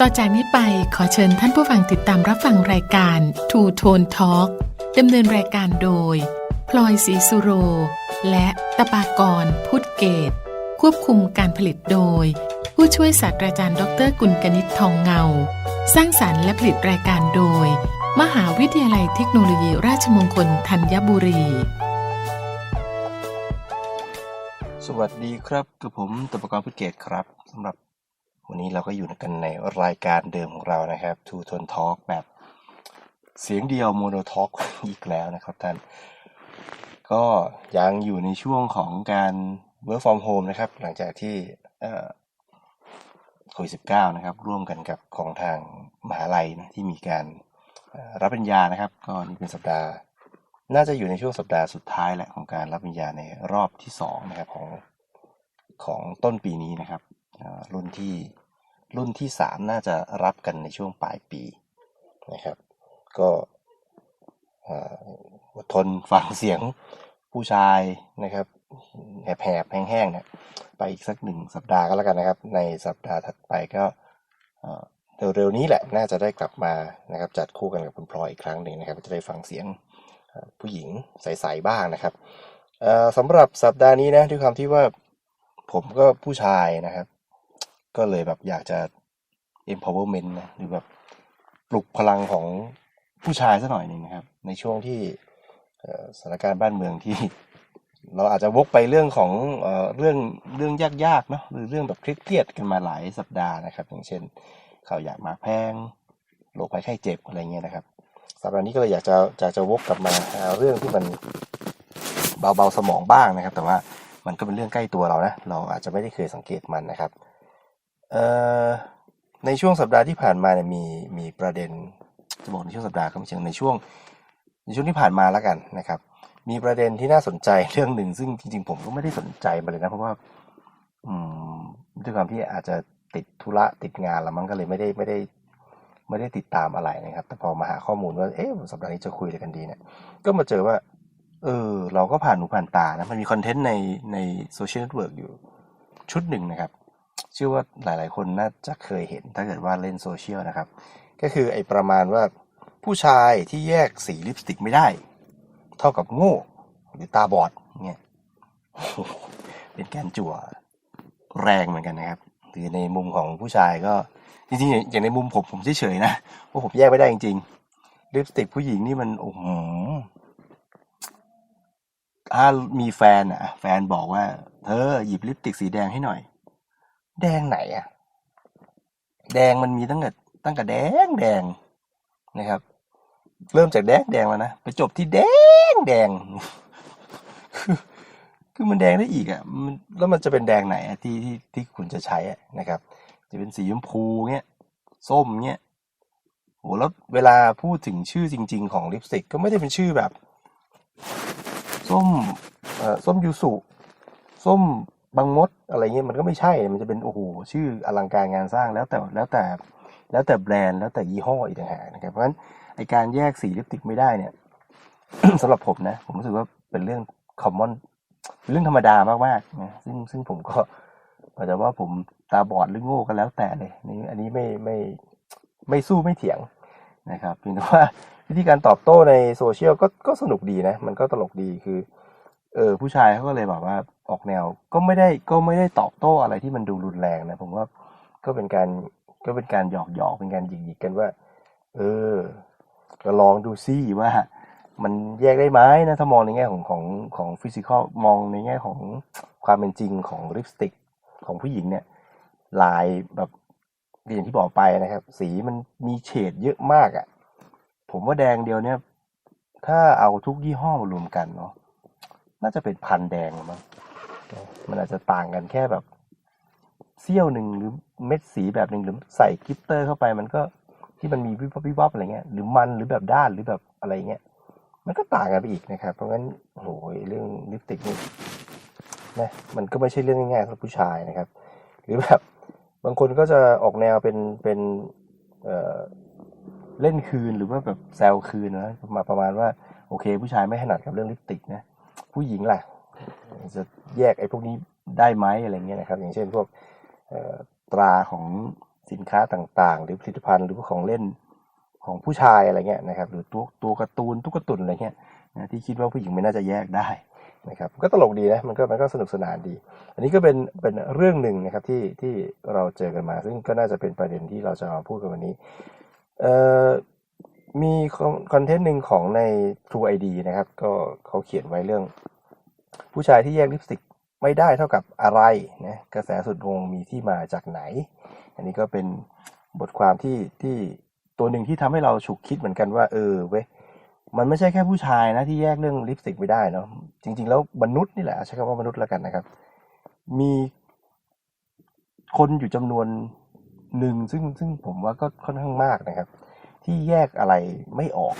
ต่อจากนี้ไปขอเชิญท่านผู้ฟังติดตามรับฟังรายการ Two Tone Talk ดำเนินรายการโดย พลอยศรีสุโร และตะปากรพุทธเกต ควบคุมการผลิตโดย ผู้ช่วยศาสตราจารย์ดรกุลกนิษฐ์ทองเงา สร้างสารรค์และผลิตรายการโดย มหาวิทยาลัยเทคโนโลยีราชมงคลธัญบุรี สวัสดีครับกับผมตปกรพุทธเกตครับสำหรับ วันนี้เราก็อยู่กันในรายการเดิมของเรานะครับ Two Tone Talk แบบเสียงเดียวโมโนทอ k อีกแล้วนะครับท่าน ก็ยังอยู่ในช่วงของการ work from home นะครับ หลังจากที่โควิด19นะครับ ร่วมกันกับของทางมหาลัยนะที่มีการรับปริญญานะครับ ก็นี่เป็นสัปดาห์ น่าจะอยู่ในช่วงสัปดาห์สุดท้ายแหละของการรับปริญญาในรอบที่สองนะครับของของต้นปีนี้นะครับรุ่นที่ รุ่นที่สามน่าจะรับกันในช่วงปลายปีนะครับ ก็อดทนฟังเสียงผู้ชายนะครับแหบๆแห้งๆเนี่ยไปอีกสักหนึ่งสัปดาห์ก็แล้วกันนะครับ ในสัปดาห์ถัดไปก็เร็วๆนี้แหละน่าจะได้กลับมานะครับ จัดคู่กันกับคุณพลอยอีกครั้งหนึ่งนะครับ จะได้ฟังเสียงผู้หญิงใสๆบ้างนะครับสำหรับสัปดาห์นี้นะด้วยความที่ว่าผมก็ผู้ชายนะครับ ก็เลยแบบอยากจะ empowerment นะหรือแบบปลุกพลังของผู้ชายสักหน่อยหนึ่งนะครับ ในช่วงที่สถานการณ์บ้านเมืองที่ เราอาจจะวกไปเรื่องของเรื่องเรื่องยากๆเนาะหรือเรื่องแบบเครียดๆกันมาหลายสัปดาห์นะครับ อย่างเช่นข่าวอยากหมากแพงโรคภัยไข้เจ็บอะไรเงี้ยนะครับสัปดาห์นี้ก็เลยอยากจะจะจะวกกลับมาเรื่องที่มันเบาๆสมองบ้างนะครับ แต่ว่ามันก็เป็นเรื่องใกล้ตัวเรานะเราอาจจะไม่ได้เคยสังเกตมันนะครับ ในช่วงสัปดาห์ที่ผ่านมาเนี่ยมีมีประเด็นจะบอกในช่วงสัปดาห์ก็ไม่เชิงในช่วงในช่วงที่ผ่านมาแล้วกันนะครับ มีประเด็นที่น่าสนใจเรื่องหนึ่งซึ่งจริงๆ ผมก็ไม่ได้สนใจมาเลยนะเพราะว่า อืมด้วยความที่อาจจะติดธุระติดงานแล้วมันก็เลยไม่ได้ไม่ได้ ไม่ได้ติดตามอะไรนะครับ แต่พอมาหาข้อมูลว่าเอ๊ะสัปดาห์นี้จะคุยอะไรกันดีเนี่ยก็มาเจอว่า เออ เราก็ผ่านหูผ่านตานะมันมีคอนเทนต์ในในโซเชียลเน็ตเวิร์กอยู่ชุดหนึ่งนะครับ เชื่อว่าหลาย ๆ คนน่าจะเคยเห็น ถ้าเกิดว่าเล่นโซเชียลนะครับ ก็คือไอ้ประมาณว่าผู้ชายที่แยกสีลิปสติกไม่ได้ เท่ากับโง่หรือตาบอดเนี่ยเป็นการจั่วแรงเหมือนกันนะครับหรือในมุมของผู้ชายก็จริงๆอย่างในมุมผมผมเฉยๆนะว่าผมแยกไม่ได้จริงๆลิปสติกผู้หญิงนี่มันโอ้โหถ้ามีแฟนอะ แฟนบอกว่าเธอหยิบลิปสติกสีแดงให้หน่อย แดงไหนอะแดงมันมีตั้งแต่ตั้งแต่แดงแดงนะครับ เริ่มจากแดงแดงแล้วนะไปจบที่แดงแดงคือคือมันแดงได้อีกอะมันแล้วมันจะเป็นแดงไหนที่ที่ที่คุณจะใช้นะครับ จะเป็นสีชมพูเงี้ยส้มเงี้ยโหแล้วเวลาพูดถึงชื่อจริง ๆ ของลิปสติก ก็ไม่ได้เป็นชื่อแบบ ส้มเอ่อส้มยูสุส้ม บางมดอะไรเงี้ยมันก็ไม่ใช่ มันจะเป็นโอ้โหชื่ออลังการงานสร้างแล้วแต่แล้วแต่แล้วแต่แบรนด์แล้วแต่ยี่ห้ออีกต่างหากนะครับเพราะฉะนั้นไอการแยกสีลิปติกไม่ได้เนี่ยสำหรับผมนะ ผมรู้สึกว่าเป็นเรื่อง common เป็นเรื่องธรรมดามากๆนะซึ่งซึ่งผมก็อาจจะว่าผมตาบอดหรือโง่ก็แล้วแต่เลยนี่อันนี้ไม่ไม่ไม่สู้ไม่เถียงนะครับเพียงแต่ว่าวิธีการตอบโต้ในโซเชียลก็ก็สนุกดีนะ มันก็ตลกดีคือ เออผู้ชายเขาก็เลยแบบว่าออกแนวก็ไม่ได้ก็ไม่ได้ตอบโต้อะไรที่มันดูรุนแรงนะผมว่าก็เป็นการก็เป็นการหยอกหยอกเป็นการหยิกหยิกกันว่า เออก็ลองดูซิว่า มันแยกได้ไหมนะถ้ามองในแง่ของของของฟิสิกอลมองในแง่ของความเป็นจริงของลิปสติกของผู้หญิงเนี่ย ลายแบบอย่างที่บอกไปนะครับ สีมันมีเฉดเยอะมากอะ่ะ ผมว่าแดงเดียวเนี่ย ถ้าเอาทุกยี่ห้อมารวมกันเนาะ น่าจะเป็นพันแดงมั้งมันอาจจะต่างกันแค่แบบเสี้ยวหนึ่งหรือเม็ดสีแบบหนึ่งหรือใส่กลิตเตอร์เข้าไปมันก็ที่มันมีวิบวับวิบวับอะไรเงี้ยหรือมันหรือแบบด้านหรือแบบอะไรเงี้ยมันก็ต่างกันไปอีกนะครับ เพราะงั้นโอ้โหเรื่องลิปสติกนี่นะมันก็ไม่ใช่เรื่องง่ายๆสำหรับผู้ชายนะครับ หรือแบบบางคนก็จะออกแนวเป็นเป็นเอ่อเล่นคืนหรือว่าแบบแซวคืนนะมาประมาณว่าโอเค ผู้ชายไม่ถนัดกับเรื่องลิปสติกนะ ผู้หญิงล่ะ จะแยกไอ้พวกนี้ได้ไหมอะไรเงี้ยนะครับ อย่างเช่นพวกตราของสินค้าต่างๆ หรือผลิตภัณฑ์หรือว่าของเล่นของผู้ชายอะไรเงี้ยนะครับ หรือตัวตัวการ์ตูนตุ๊กตุนอะไรเงี้ยนะที่คิดว่าผู้หญิงไม่น่าจะแยกได้นะครับ ก็ตลกดีนะมันก็มันก็สนุกสนานดี อันนี้ก็เป็นเป็นเรื่องหนึ่งนะครับที่ที่เราเจอกันมา ซึ่งก็น่าจะเป็นประเด็นที่เราจะมาพูดกันวันนี้ เอ่อ มีคอนเทนต์หนึ่งของใน True ID นะครับ ก็เขาเขียนไว้เรื่อง ผู้ชายที่แยกลิปสติกไม่ได้เท่ากับอะไรนะกระแสสุดงงมีที่มาจากไหน อันนี้ก็เป็นบทความที่ที่ตัวหนึ่งที่ทำให้เราฉุกคิดเหมือนกันว่า เออเว้ยมันไม่ใช่แค่ผู้ชายนะที่แยกเรื่องลิปสติกไม่ได้เนาะจริง ๆ แล้วมนุษย์นี่แหละใช้คำว่ามนุษย์แล้วกันนะครับ มีคนอยู่จำนวนหนึ่งซึ่งซึ่งผมว่าก็ค่อนข้างมากนะครับ ที่แยกอะไรไม่ออก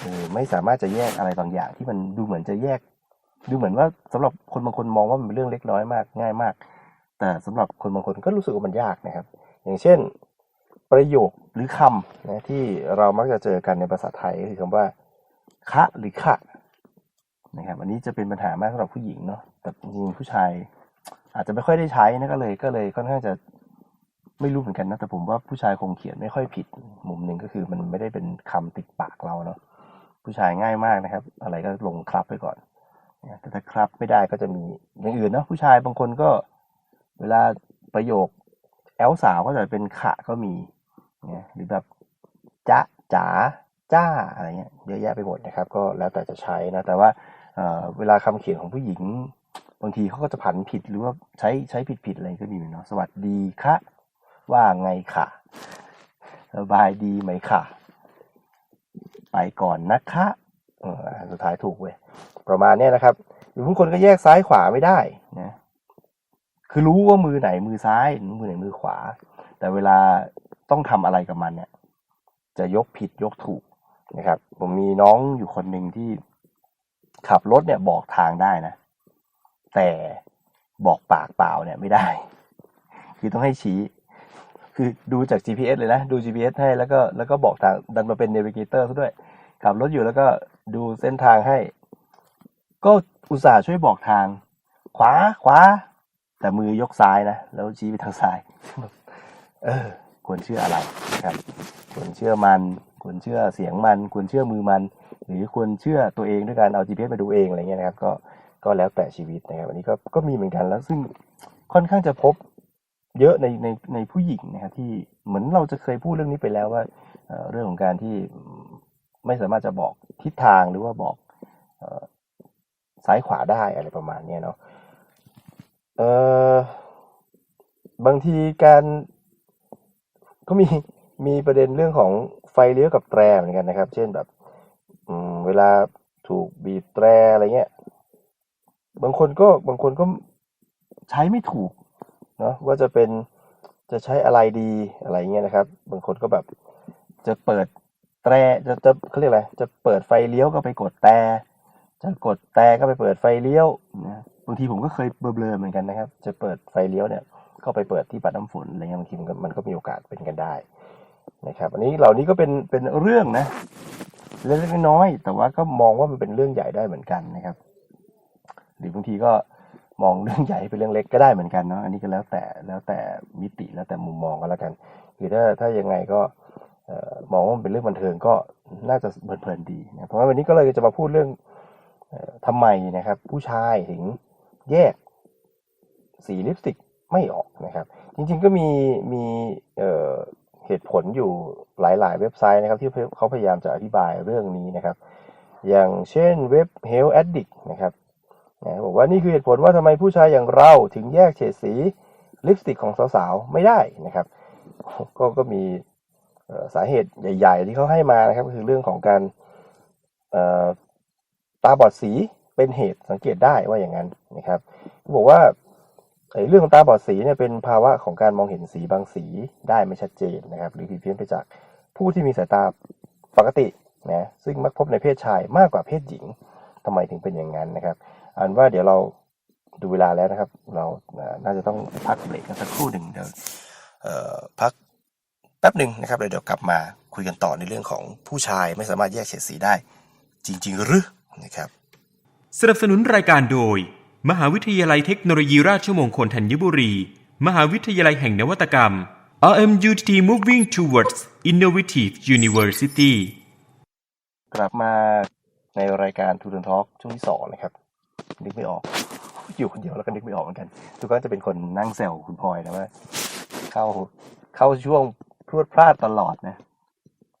เออไม่สามารถจะแยกอะไรบางอย่างที่มันดูเหมือนจะแยก ดูเหมือนว่าสำหรับคนบางคนมองว่ามันเป็นเรื่องเล็กน้อยมากง่ายมาก แต่สำหรับคนบางคนก็รู้สึกว่ามันยากนะครับ อย่างเช่น ประโยคหรือคำนะที่เรามักจะเจอกันในภาษาไทยก็คือคำว่าคะหรือขะนะครับอันนี้จะเป็นปัญหามากสำหรับผู้หญิงเนาะแต่จริงๆผู้ชาย อาจจะไม่ค่อยได้ใช้นะก็เลย ก็เลยค่อนข้างจะ ไม่รู้เหมือนกันนะแต่ผมว่าผู้ชายคงเขียนไม่ค่อยผิด มุมหนึ่งก็คือมันไม่ได้เป็นคำติดปากเราเนาะผู้ชายง่ายมากนะครับ อะไรก็ลงครับไปก่อนแต่ถ้าครับไม่ได้ก็จะมีอย่างอื่นนะผู้ชายบางคนก็ เวลาประโยค แอลสาวก็จะเป็นขะก็มีเนี่ยหรือแบบจ๊ะจ๋าจ้าอะไรเงี้ยเยอะแยะไปหมดนะครับ ก็แล้วแต่จะใช้นะแต่ว่าเเวลาคำเขียนของผู้หญิง บางทีเขาก็จะผันผิดหรือว่าใช้ใช้ผิดผิดอะไรก็มีเนาะสวัสดีค่ะ ว่าไงค่ะ สบายดีไหมค่ะ ไปก่อนนะคะสุดท้ายถูกเว้ยประมาณเนี้ยนะครับหรือบางคนก็แยกซ้ายขวาไม่ได้นะคือรู้ว่ามือไหนมือซ้ายมือไหนมือขวา แต่เวลาต้องทำอะไรกับมันเนี่ย จะยกผิดยกถูกนะครับ ผมมีน้องอยู่คนหนึ่งที่ขับรถเนี่ยบอกทางได้นะ แต่บอกปากเปล่าเนี่ยไม่ได้ คือต้องให้ชี้ คือดูจาก GPS เลยนะ ดู GPS ให้แล้วก็แล้วก็บอกทางดันมาเป็น navigator ซะด้วย ขับรถอยู่แล้วก็ดูเส้นทางให้ ก็อุตส่าห์ช่วยบอกทาง ขวาขวา แต่มือยกซ้ายนะ แล้วชี้ไปทางซ้าย เออควรเชื่ออะไรครับ ควรเชื่อมัน ควรเชื่อเสียงมัน ควรเชื่อมือมัน หรือควรเชื่อตัวเองด้วยการเอา GPS มาดูเองอะไรเงี้ยนะครับ ก็ก็แล้วแต่ชีวิตนะครับ อันนี้ก็ก็มีเหมือนกันแล้วซึ่งค่อนข้างจะพบ เยอะในในในผู้หญิงนะครับที่เหมือนเราจะเคยพูดเรื่องนี้ไปแล้วว่าเรื่องของการที่ไม่สามารถจะบอกทิศทางหรือว่าบอกอซ้ายขวาได้อะไรประมาณนี้เนาะเออบางทีการก็มีมีประเด็นเรื่องของไฟเลี้ยวกับแตรเหมือนกันนะครับ เช่นแบบอืมเวลาถูกบีบแตรอะไรเงี้ย บางคนก็บางคนก็ใช้ไม่ถูก เนาะว่าจะเป็นจะใช้อะไรดีอะไรเงี้ยนะครับ บางคนก็แบบจะเปิดแตรจะจะเขาเรียกอะไรจะเปิดไฟเลี้ยวก็ไปกดแต่จะกดแต่ก็ไปเปิดไฟเลี้ยวนะบางทีผมก็เคยเบลอๆเหมือนกันนะครับ จะเปิดไฟเลี้ยวเนี่ยก็ไปเปิดที่ปัดน้ำฝนอะไรเงี้ยบางทีมันก็มันก็มีโอกาสเป็นกันได้นะครับ อันนี้เหล่านี้ก็เป็นเป็นเรื่องนะเล็กๆน้อยๆแต่ว่าก็มองว่ามันเป็นเรื่องใหญ่ได้เหมือนกันนะครับ หรือบางทีก็ มองเรื่องใหญ่เป็นเรื่องเล็กก็ได้เหมือนกันเนาะอันนี้ก็แล้วแต่แล้วแต่มิติแล้วแต่มุมมองก็แล้วกัน คือถ้าถ้ายังไงก็มองว่ามันเป็นเรื่องบันเทิงก็น่าจะเพลินๆดีนะเพราะว่าวันนี้ก็เลยจะมาพูดเรื่องเอ่อทำไมนะครับ ผู้ชายถึงแยกสีลิปสติกไม่ออกนะครับ จริงๆก็มีมีเเหตุผลอยู่หลายๆ เว็บไซต์นะครับ ที่เขาพยายามจะอธิบายเรื่องนี้นะครับ อย่างเช่นเว็บ Health Addict นะครับ นะบอกว่านี่คือเหตุผลว่าทำไมผู้ชายอย่างเราถึงแยกเฉดสีลิปสติกของสาวๆไม่ได้นะครับ ก็ก็มีสาเหตุใหญ่ ๆ ที่เขาให้มานะครับก็คือเรื่องของการตาบอดสีเป็นเหตุสังเกตได้ว่าอย่างนั้นนะครับเขาบอกว่าเรื่องของตาบอดสีเนี่ยเป็นภาวะของการมองเห็นสีบางสีได้ไม่ชัดเจนนะครับ หรือผิดเพี้ยนไปจากผู้ที่มีสายตาปกตินะซึ่งมักพบในเพศชายมากกว่าเพศหญิงทำไมถึงเป็นอย่างนั้นนะครับ อันว่าเดี๋ยวเราดูเวลาแล้วนะครับ เราเอ่อน่าจะต้องพักเบรกกันสักครู่หนึ่งเดี๋ยวเอ่อพักแป๊บหนึ่งนะครับเดี๋ยวเดี๋ยวกลับมาคุยกันต่อในเรื่องของผู้ชายไม่สามารถแยกเฉดสีได้ จริง ๆ หรือนะครับสนับสนุนรายการโดย มหาวิทยาลัยเทคโนโลยีราชมงคลธัญบุรี มหาวิทยาลัยแห่งนวัตกรรม RMUTT moving towards innovative university กลับมาในรายการทูเดนทอ l k ช่วงที่สองนะครับ นึกไม่ออก อยู่คนเดียวแล้วก็นึกไม่ออกเหมือนกัน ทุกคนจะเป็นคนนั่งแซวคุณพลอยนะว่าเข้าเข้าช่วงพรวดพลาดตลอดนะ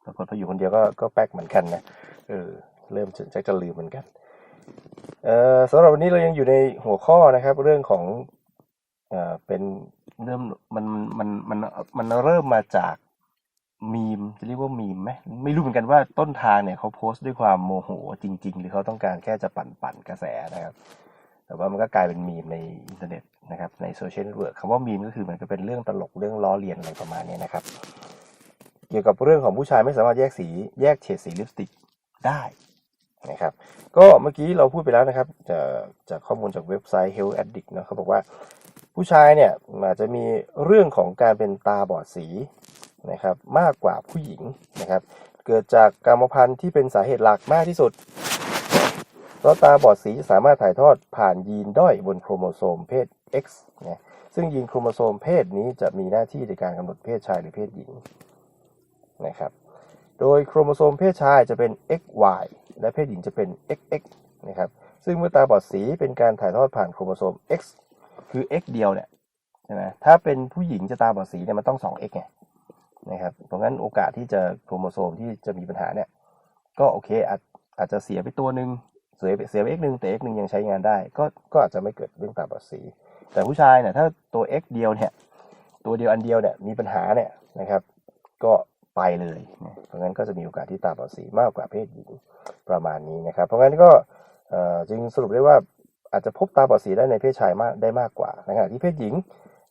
ปรากฏพออยู่คนเดียวก็ก็แป๊กเหมือนกันนะเออเริ่มจะจะจะลืมเหมือนกันเอ่อสำหรับวันนี้เรายังอยู่ในหัวข้อนะครับ เรื่องของเอ่อเป็นเริ่มมันมันมันมันเริ่มมาจาก มีมจะเรียกว่ามีมไหมไม่รู้เหมือนกันว่าต้นทางเนี่ยเขาโพสต์ด้วยความโมโหจริง ๆ หรือเขาต้องการแค่จะปั่นปั่นกระแสนะครับ แต่ว่ามันก็กลายเป็นมีมในอินเทอร์เน็ตนะครับ ในโซเชียลเน็ตเวิร์กคำว่ามีมก็คือมันก็เป็นเรื่องตลกเรื่องล้อเลียนอะไรประมาณนี้นะครับ เกี่ยวกับเรื่องของผู้ชายไม่สามารถแยกสีแยกเฉดสีลิปสติกได้นะครับ ก็เมื่อกี้เราพูดไปแล้วนะครับจากจากข้อมูลจากเว็บไซต์ Health Addict นะเขาบอกว่าผู้ชายเนี่ยอาจจะมีเรื่องของการเป็นตาบอดสี นะครับมากกว่าผู้หญิงนะครับ เกิดจากกรรมพันธุ์ที่เป็นสาเหตุหลักมากที่สุดเพราะตาบอดสีสามารถถ่ายทอดผ่านยีนด้อยบนโครโมโซมเพศ X นะซึ่งยีนโครโมโซมเพศนี้จะมีหน้าที่ในการกำหนดเพศชายหรือเพศหญิงนะครับ โดยโครโมโซมเพศชายจะเป็น XY และเพศหญิงจะเป็น XX นะครับซึ่งเมื่อตาบอดสีเป็นการถ่ายทอดผ่านโครโมโซม X คือ X เดียวเนี่ยใช่ไหมถ้าเป็นผู้หญิงจะตาบอดสีเนี่ยมันต้อง 2X ไง นะครับเพราะงั้นโอกาสที่จะโครโมโซมที่จะมีปัญหาเนี่ย ก็โอเคอาจอาจจะเสียไปตัวหนึ่งเสียไปเสียไป X หนึ่งแต่ X หนึ่งยังใช้งานได้ ก็ก็อาจจะไม่เกิดเรื่องตาบอดสี แต่ผู้ชายเนี่ยถ้าตัว X เดียวเนี่ยตัวเดียวอันเดียวเนี่ยมีปัญหาเนี่ยนะครับ ก็ไปเลยนะเพราะงั้นก็จะมีโอกาสที่ตาบอดสีมากกว่าเพศหญิงประมาณนี้นะครับ เพราะงั้นก็จึงสรุปได้ว่าอาจจะพบตาบอดสีได้ในเพศชายมากได้มากกว่าในขณะที่เพศหญิง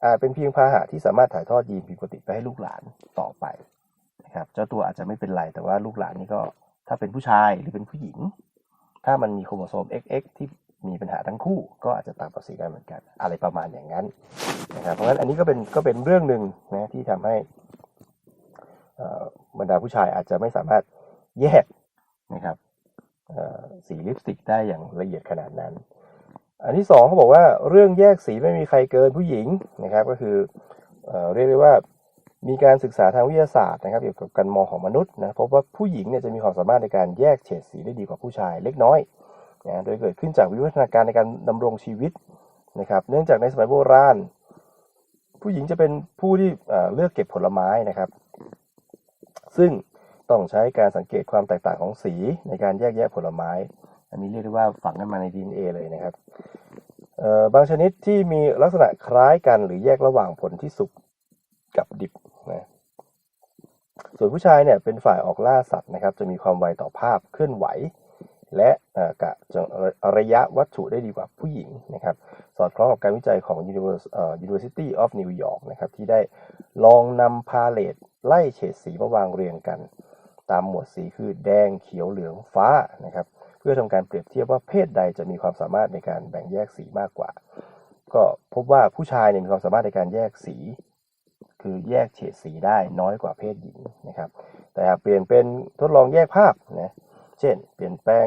อาจเป็นเพียงพาหะที่สามารถถ่ายทอดยีนผิดปกติไปให้ลูกหลานต่อไปนะครับ เจ้าตัวอาจจะไม่เป็นไร แต่ว่าลูกหลานนี่ก็ถ้าเป็นผู้ชายหรือเป็นผู้หญิง ถ้ามันมีโครโมโซม XX ที่มีปัญหาทั้งคู่ ก็อาจจะตาบอดสีได้เหมือนกัน อะไรประมาณอย่างนั้นนะครับเพราะงั้นอันนี้ก็เป็นก็เป็นเรื่องหนึ่งนะที่ทำให้บรรดาผู้ชายอาจจะไม่สามารถแยกนะครับสีลิปสติกได้อย่างละเอียดขนาดนั้น อันที่สองเขาบอกว่าเรื่องแยกสีไม่มีใครเกินผู้หญิงนะครับ ก็คือเอเรียกได้ว่ามีการศึกษาทางวิทยาศาสตร์นะครับเกี่ยวกับการมองของมนุษย์นะพบว่าผู้หญิงเนี่ยจะมีความสามารถในการแยกเฉดสีได้ดีกว่าผู้ชายเล็กน้อยนะโดยเกิดขึ้นจากวิวัฒนาการในการดำรงชีวิตนะครับ เนื่องจากในสมัยโบราณ ผู้หญิงจะเป็นผู้ที่เลือกเก็บผลไม้นะครับ ซึ่งต้องใช้การสังเกตความแตกต่างของสีในการแยกแยะผลไม้ นนี้เรียกได้ว่าฝังกันมาใน DNA เลยนะครับเอ่อบางชนิดที่มีลักษณะคล้ายกันหรือแยกระหว่างผลที่สุกกับดิบนะส่วนผู้ชายเนี่ยเป็นฝ่ายออกล่าสัตว์นะครับ จะมีความไวต่อภาพเคลื่อนไหว และเอ่อกะจระยะวัตถุได้ดีกว่าผู้หญิงนะครับ สอดคล้องกับการวิจัยของ University of New York นะครับที่ได้ลองนำพาเลตไล่เฉดสีมาวางเรียงกัน ตามหมวดสีคือแดงเขียวเหลืองฟ้านะครับ พื่อทำการเปรียบเทียบว่าเพศใดจะมีความสามารถในการแบ่งแยกสีมากกว่า ก็พบว่าผู้ชายเนี่ยมีความสามารถในการแยกสี คือแยกเฉดสีได้น้อยกว่าเพศหญิงนะครับ แต่หากเปลี่ยนเป็นทดลองแยกภาพนะเช่น เปลี่ยนแปลง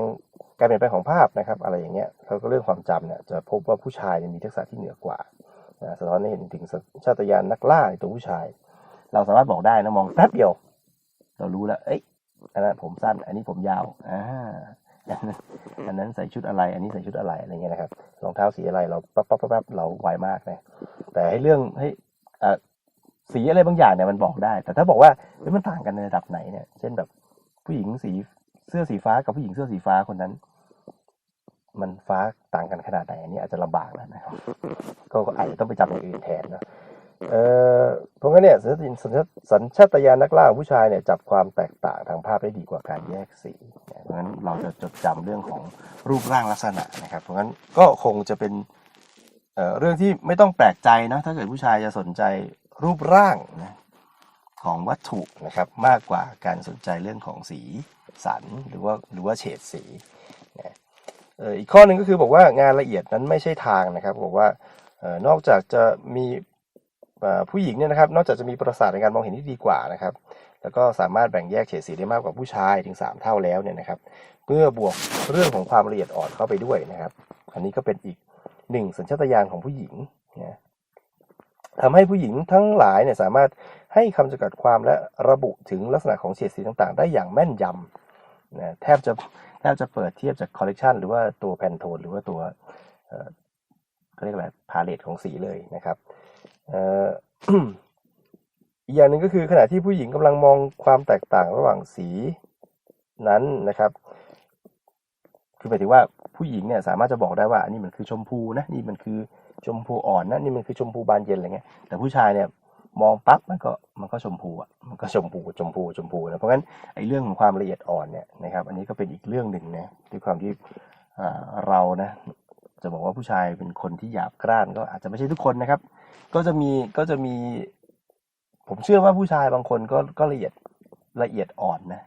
การเปลี่ยนแปลงของภาพนะครับ อะไรอย่างเงี้ยเขาก็เรื่องความจำเนี่ยจะพบว่าผู้ชายมีทักษะที่เหนือกว่านะสะท้อนให้เห็นถึงสชาตญาณนักล่าในตัวผู้ชาย เราสามารถบอกได้นะมองแป๊บเดียว เรารู้แล้วเอ้ยอันนั้นผมสั้น อันนี้ผมยาวอ่า อันนั้นใส่ชุดอะไร อันนี้ใส่ชุดอะไรอะไรเงี้ยนะครับรองเท้าสีอะไรเราปั๊บปั๊บปั๊บบเราไวมากนะแต่ให้เรื่องให้อ่าสีอะไรบางอย่างเนี่ยมันบอกได้ แต่ถ้าบอกว่าเฮ้ยมันต่างกันในระดับไหนเนี่ย เช่นแบบผู้หญิงสีเสื้อสีฟ้ากับผู้หญิงเสื้อสีฟ้าคนนั้น มันฟ้าต่างกันขนาดไหนอันนี้อาจจะลำบากแล้วนะครับก็ก็อาจจะต้องไปจับอย่างอื่นแทนนะ เอ่อเพราะงั้นเนี่ยสัญชาตสัญชาตสัญชาตญาณนักล่าของผู้ชายเนี่ยจับความแตกต่างทางภาพได้ดีกว่าการแยกสีเพราะงั้นเราจะจดจำเรื่องของรูปร่างลักษณะนะครับ เพราะงั้นก็คงจะเป็นเอ่อเรื่องที่ไม่ต้องแปลกใจนะถ้าเกิดผู้ชายจะสนใจรูปร่างนะของวัตถุนะครับมากกว่าการสนใจเรื่องของสีสันหรือว่าหรือว่าเฉดสีนะเอ่ออีกข้อหนึ่งก็คือบอกว่างานละเอียดนั้นไม่ใช่ทางนะครับบอกว่าออนอกจากจะมี ผู้หญิงเนี่ยนะครับนอกจากจะมีประสาทในการมองเห็นที่ดีกว่านะครับ แล้วก็สามารถแบ่งแยกเฉดสีได้มากกว่าผู้ชายถึง 3 เท่าแล้วเนี่ยนะครับเมื่อบวกเรื่องของความละเอียดอ่อนเข้าไปด้วยนะครับ อันนี้ก็เป็นอีกหนึ่งสัญชาตญาณของผู้หญิงนะทำให้ผู้หญิงทั้งหลายเนี่ยสามารถให้คำจำกัดความและระบุถึงลักษณะของเฉดสีต่างๆ ได้อย่างแม่นยำนะแทบจะแทบจะเปิดเทียบจากคอลเลกชันหรือว่าตัวแพนโทนหรือว่าตัวเขาเรียกอะไรพาเลตของสีเลยนะครับ อีกอย่างหนึ่งก็คือขณะที่ผู้หญิงกำลังมองความแตกต่างระหว่างสีนั้นนะครับ คือหมายถึงว่าผู้หญิงเนี่ยสามารถจะบอกได้ว่าอันนี้มันคือชมพูนะนี่มันคือชมพูอ่อนนะนี่มันคือชมพูบานเย็นอะไรเงี้ยแต่ผู้ชายเนี่ยมองปั๊บมันก็มันก็ชมพูอะมันก็ชมพูชมพูชมพูนะเพราะงั้นไอ้เรื่องของความละเอียดอ่อนเนี่ยนะครับ อันนี้ก็เป็นอีกเรื่องหนึ่งนะด้วยความที่เรานะ จะบอกว่าผู้ชายเป็นคนที่หยาบกร้านก็อาจจะไม่ใช่ทุกคนนะครับ ก็จะมีก็จะมี ผมเชื่อว่าผู้ชายบางคนก็ก็ละเอียดละเอียดอ่อนนะ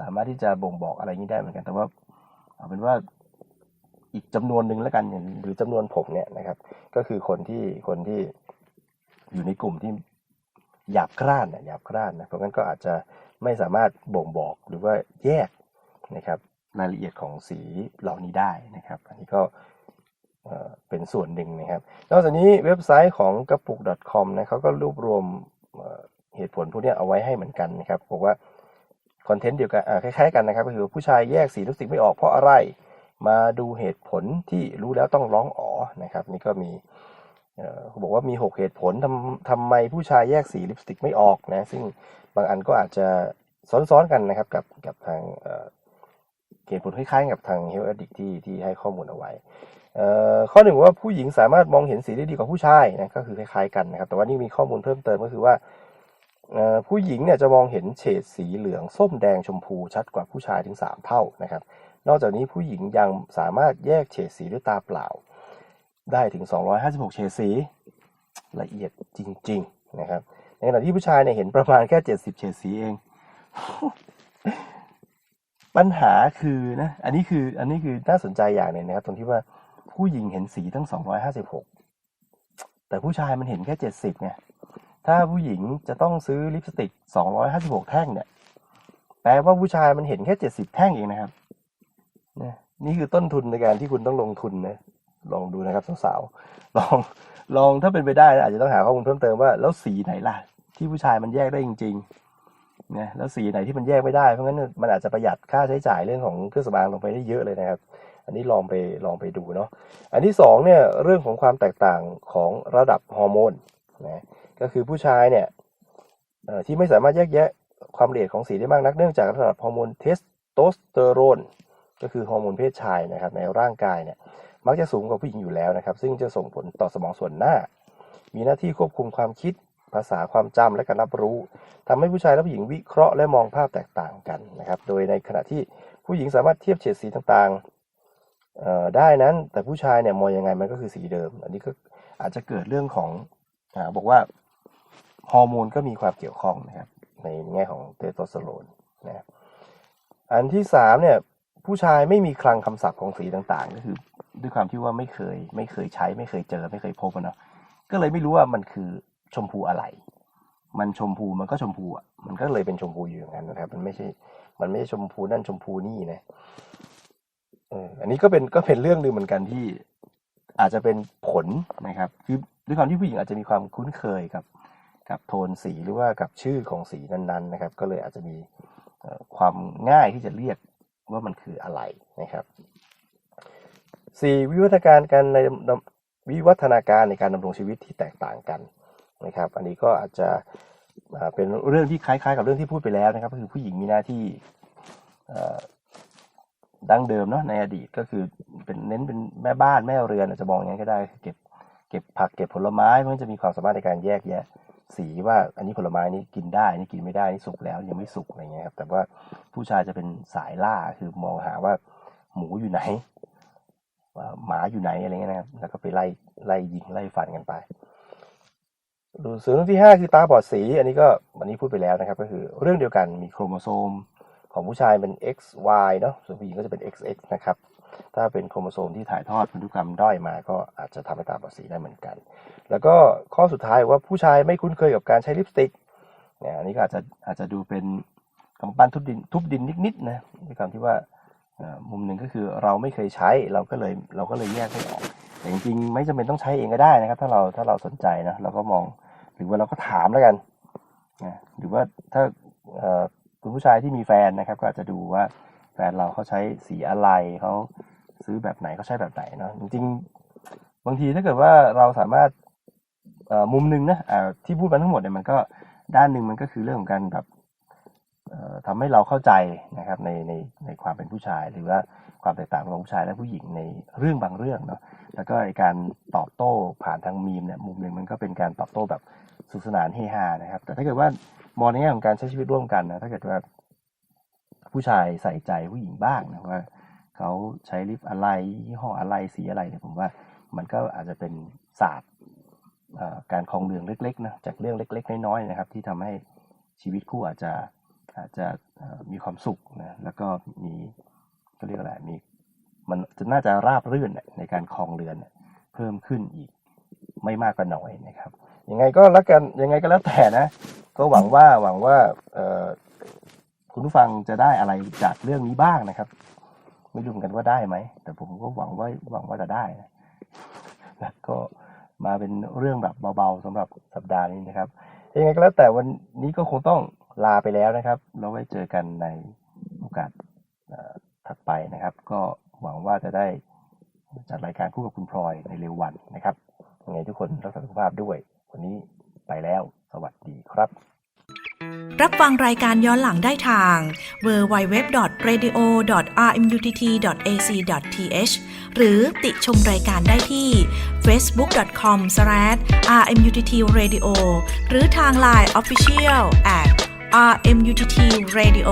สามารถที่จะบ่งบอกอะไรนี้ได้เหมือนกัน แต่ว่าเอาเป็นว่าอีกจำนวนหนึ่งแล้วกันหรือจำนวนผมเนี่ยนะครับ ก็คือคนที่คนที่อยู่ในกลุ่มที่หยาบกร้านนะหยาบกร้านนะเพราะงั้นก็อาจจะไม่สามารถบ่งบอกหรือว่าแยกนะครับ รายละเอียดของสีเหล่านี้ได้นะครับ อันนี้ก็ เป็นส่วนหนึ่งนะครับ นอกจากนี้เว็บไซต์ของกระปุก .com นะเขาก็รวบรวมเหตุผลพวกนี้เอาไว้ให้เหมือนกันนะครับบอกว่าคอนเทนต์เดียวกันคล้ายๆกันนะครับ ก็คือผู้ชายแยกสีลิปสติกไม่ออกเพราะอะไร มาดูเหตุผลที่รู้แล้วต้องร้องอ๋อนะครับ นี่ก็มีเขาบอกว่ามี 6 เหตุผลทำทำไมผู้ชายแยกสีลิปสติกไม่ออกนะ ซึ่งบางอันก็อาจจะซ้อนๆกันนะครับกับกับทางเหตุผลคล้ายๆกับทาง Health Addict ที่ที่ให้ข้อมูลเอาไว้ ข้อหนึ่งว่าผู้หญิงสามารถมองเห็นสีได้ดีกว่าผู้ชายนะก็คือคล้ายๆกันนะครับ แต่ว่านี่มีข้อมูลเพิ่มเติมก็คือว่าผู้หญิงเนี่ยจะมองเห็นเฉดสีเหลืองส้มแดงชมพูชัดกว่าผู้ชายถึง 3 เท่านะครับ นอกจากนี้ผู้หญิงยังสามารถแยกเฉดสีด้วยตาเปล่า ได้ถึง 256 เฉดสีละเอียดจริง ๆนะครับ ในขณะที่ผู้ชายเนี่ยเห็นประมาณแค่ 70 เฉดสีเอง ปัญหาคือนะ อันนี้คืออันนี้คือน่าสนใจอย่างหนึ่งนะครับ ตรงที่ว่า ผู้หญิงเห็นสีทั้ง 256 แต่ผู้ชายมันเห็นแค่ 70ไงถ้าผู้หญิงจะต้องซื้อลิปสติก 256 แท่งเนี่ยแปลว่าผู้ชายมันเห็นแค่ 70 แท่งเองนะครับนี่คือต้นทุนในการที่คุณต้องลงทุนนะลองดูนะครับสาวๆลองลองถ้าเป็นไปได้อาจจะต้องหาข้อมูลเพิ่มเติมว่าแล้วสีไหนล่ะ ที่ผู้ชายมันแยกได้จริงๆนะแล้วสีไหนที่มันแยกไม่ได้เพราะงั้นมันอาจจะประหยัดค่าใช้จ่ายเรื่องของเครื่องสำอางลงไปได้เยอะเลยนะครับ อันนี้ลองไปลองไปดูเนาะอันที่สองเนี่ยเรื่องของความแตกต่างของระดับฮอร์โมนนะก็คือผู้ชายเนี่ยที่ไม่สามารถแยกแยะความละเอียดของสีได้มากนักเนื่องจากระดับฮอร์โมนเทสโทสเตอโรนก็คือฮอร์โมนเพศชายนะครับในร่างกายเนี่ยมักจะสูงกว่าผู้หญิงอยู่แล้วนะครับ ซึ่งจะส่งผลต่อสมองส่วนหน้า มีหน้าที่ควบคุมความคิดภาษาความจำและการรับรู้ทำให้ผู้ชายและผู้หญิงวิเคราะห์และมองภาพแตกต่างกันนะครับ โดยในขณะที่ผู้หญิงสามารถเทียบเฉดสีต่างๆ ได้นั้นแต่ผู้ชายเนี่ยมองยังไงมันก็คือสีเดิม อันนี้ก็อาจจะเกิดเรื่องของอบอกว่าฮอร์โมนก็มีความเกี่ยวข้องนะครับในแง่ของเทสโทสเตอโรนนะอันที่สามเนี่ยผู้ชายไม่มีคลังคำศัพท์ของสีต่างๆ ก็คือ ด้วยความที่ว่าไม่เคย ไม่เคยใช้ ไม่เคยเจอ ไม่เคยพบเนาะก็เลยไม่รู้ว่ามันคือชมพูอะไร มันชมพูมันก็ชมพูอะมันก็เลยเป็นชมพูอยู่อย่างนั้นนะครับ มันไม่ใช่ มันไม่ใช่ชมพูนั่นชมพูนี่นะ อันนี้ก็เป็นก็เป็นเรื่องหนึ่งเหมือนกันที่อาจจะเป็นผลนะครับ คือด้วยความที่ผู้หญิงอาจจะมีความคุ้นเคยกับกับโทนสีหรือว่ากับชื่อของสีนั้นๆนะครับ ก็เลยอาจจะมีความง่ายที่จะเรียกว่ามันคืออะไรนะครับสี่วิวัฒนาการการในวิวัฒนาการในการดำรงชีวิตที่แตกต่างกันนะครับ อันนี้ก็อาจจะเป็นเรื่องที่คล้ายๆ กับเรื่องที่พูดไปแล้วนะครับ ก็คือผู้หญิงมีหน้าที่ ดั้งเดิมเนาะในอดีตก็คือเป็นเน้นเป็นแม่บ้านแม่เรือนอาจจะมองอย่างนั้ก็ได้คือเก็บเก็บผักเก็บผลไม้มันจะมีความสามารถในการแยกแยะสีว่าอันนี้ผลไม้นี้กินได้นี่กินไม่ได้นี่สุกแล้วยังไม่สุกอะไรเงี้ยครับแต่ว่าผู้ชายจะเป็นสายล่าคือมองหาว่าหมูอยู่ไหนว่าหมาอยู่ไหนอะไรเงี้ยนะครับ แล้วก็ไปไล่ไล่ยิงไล่ฟันกันไปดูส่วนที่ห้าคือตาบอดสี อันนี้ก็วันนี้พูดไปแล้วนะครับ ก็คือเรื่องเดียวกันมีโครโมโซม ของผู้ชายเป็น XY เนาะส่วนผู้หญิงก็จะเป็น XX นะครับ ถ้าเป็นโครโมโซมที่ถ่ายทอดพันธุกรรมด้อยมา ก็อาจจะทำให้ตาบอดสีได้เหมือนกัน แล้วก็ข้อสุดท้ายว่าผู้ชายไม่คุ้นเคยกับการใช้ลิปสติกเนี่ยอันนี้ก็อาจจะอาจจะดูเป็นกำปั้นทุบดินทุบดินนิดๆนะด้วยความที่ว่ามุมหนึ่งก็คือเราไม่เคยใช้เราก็เลยเราก็เลยแยกไม่ออกแต่จริงๆไม่จำเป็นต้องใช้เองก็ได้นะครับ ถ้าเราถ้าเราสนใจนะเราก็มองหรือว่าเราก็ถามแล้วกันนะหรือว่าถ้า คุณผู้ชายที่มีแฟนนะครับ ก็อาจจะดูว่าแฟนเราเขาใช้สีอะไรเขาซื้อแบบไหนเขาใช้แบบไหนเนาะจริงๆ บางทีถ้าเกิดว่าเราสามารถมุมหนึ่งนะที่พูดมาทั้งหมดเนี่ยมันก็ด้านหนึ่งมันก็คือเรื่องของการแบบเอ่อทำให้เราเข้าใจนะครับในในในความเป็นผู้ชาย หรือว่าความแตกต่างระหว่างผู้ชายและผู้หญิงในเรื่องบางเรื่องเนาะแล้วก็ไอการตอบโต้ผ่านทางมีมเนี่ยมุมหนึ่งมันก็เป็นการตอบโต้แบบสนุกสนานเฮฮานะครับ แต่ถ้าเกิดว่า มองในแง่ของการใช้ชีวิตร่วมกันนะถ้าเกิดว่าผู้ชายใส่ใจผู้หญิงบ้างนะว่าเขาใช้ลิปอะไรยี่ห้ออะไรสีอะไรเนี่ยผมว่ามันก็อาจจะเป็นศาสตร์การคลองเรืองเล็กๆนะจากเรื่องเล็ก ๆ น้อยๆนะครับ ที่ทำให้ชีวิตคู่อาจจะอาจจะมีความสุขนะแล้วก็มีก็เรียกอะไรมีมันจะน่าจะราบรื่นในการคลองเรือนเพิ่มขึ้นอีกไม่มากก็น้อยนะครับ ยังไงก็แล้วกันยังไงก็แล้วแต่นะ ก็หวังว่าหวังว่าเอคุณผู้ฟังจะได้อะไรจากเรื่องนี้บ้างนะครับ ไม่รู้เหมือนกันว่าได้ไหม แต่ผมก็หวังว่าหวังว่าจะได้นะก็มาเป็นเรื่องแบบเบาๆสำหรับสัปดาห์นี้นะครับยังไงก็แล้วแต่วันนี้ก็คงต้องลาไปแล้วนะครับเราไว้เจอกันในโอกาสถัดไปนะครับ ก็หวังว่าจะได้จัดรายการคู่กับคุณพลอยในเร็ววันนะครับยังไงทุกคนรักษาสุขภาพด้วย วันนี้ไปแล้ว สวัสดีครับ รับฟังรายการย้อนหลังได้ทาง www.radio.rmutt.ac.th หรือติชมรายการได้ที่ facebook.com/rmuttradio หรือทาง Line Official at rmuttradio